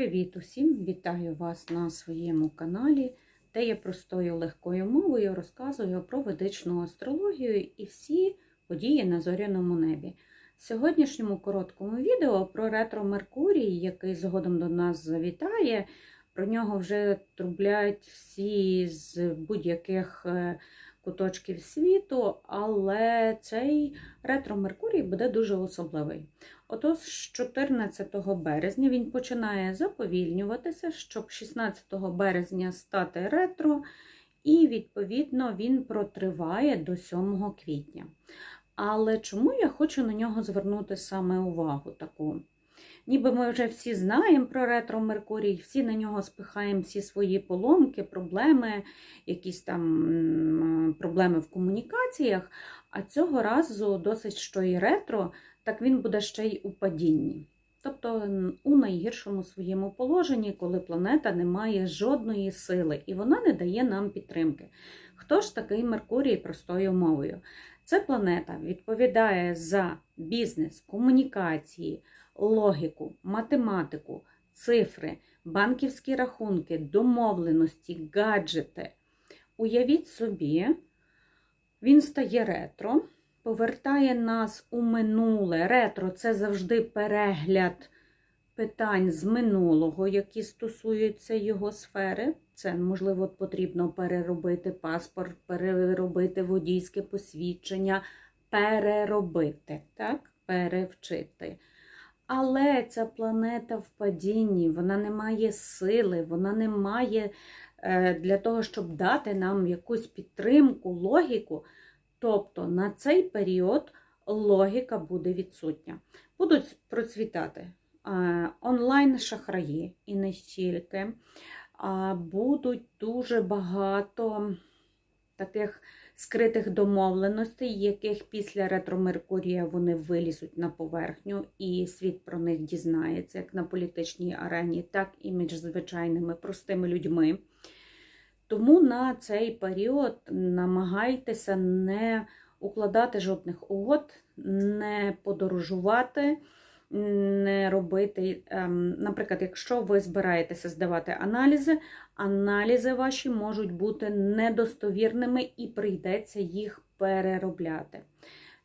Привіт усім! Вітаю вас на своєму каналі, де я простою легкою мовою розказую про ведичну астрологію і всі події на зоряному небі. В сьогоднішньому короткому відео про ретро Меркурій, який згодом до нас завітає. Про нього вже трублять всі з будь-яких е, куточків світу, але цей ретро Меркурій буде дуже особливий. Отож, з 14 березня він починає заповільнюватися, щоб 16 березня стати ретро, і, відповідно, він протриває до 7 квітня. Але чому я хочу на нього звернути саме увагу таку? Ніби ми вже всі знаємо про ретро Меркурій, всі на нього спихаємо всі свої поломки, проблеми, якісь там проблеми в комунікаціях. А цього разу досить що і ретро, так він буде ще й у падінні. Тобто у найгіршому своєму положенні, коли планета не має жодної сили і вона не дає нам підтримки. Хто ж такий Меркурій простою мовою? Це планета відповідає за бізнес, комунікації, логіку, математику, цифри, банківські рахунки, домовленості, гаджети. Уявіть собі, він стає ретро, повертає нас у минуле. Ретро це завжди перегляд питань з минулого, які стосуються його сфери. Це, можливо, потрібно переробити паспорт, переробити водійське посвідчення, переробити, так? перевчити. Але ця планета в падінні, вона не має сили, вона не має для того, щоб дати нам якусь підтримку, логіку. Тобто на цей період логіка буде відсутня. Будуть процвітати онлайн-шахраї і не тільки. Будуть дуже багато таких скритих домовленостей, яких після ретро-Меркурія вони вилізуть на поверхню, і світ про них дізнається, як на політичній арені, так і між звичайними простими людьми. Тому на цей період намагайтеся не укладати жодних угод, не подорожувати, не робити. Наприклад, якщо ви збираєтеся здавати аналізи, аналізи ваші можуть бути недостовірними і прийдеться їх переробляти.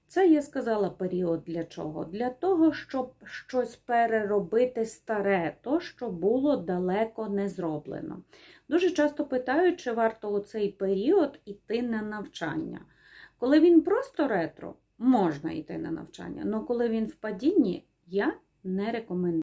Це я сказала період для чого? Для того, щоб щось переробити старе, то, що було далеко не зроблено. Дуже часто питають, чи варто у цей період йти на навчання. Коли він просто ретро, можна йти на навчання, але коли він в падінні, я не рекомендую.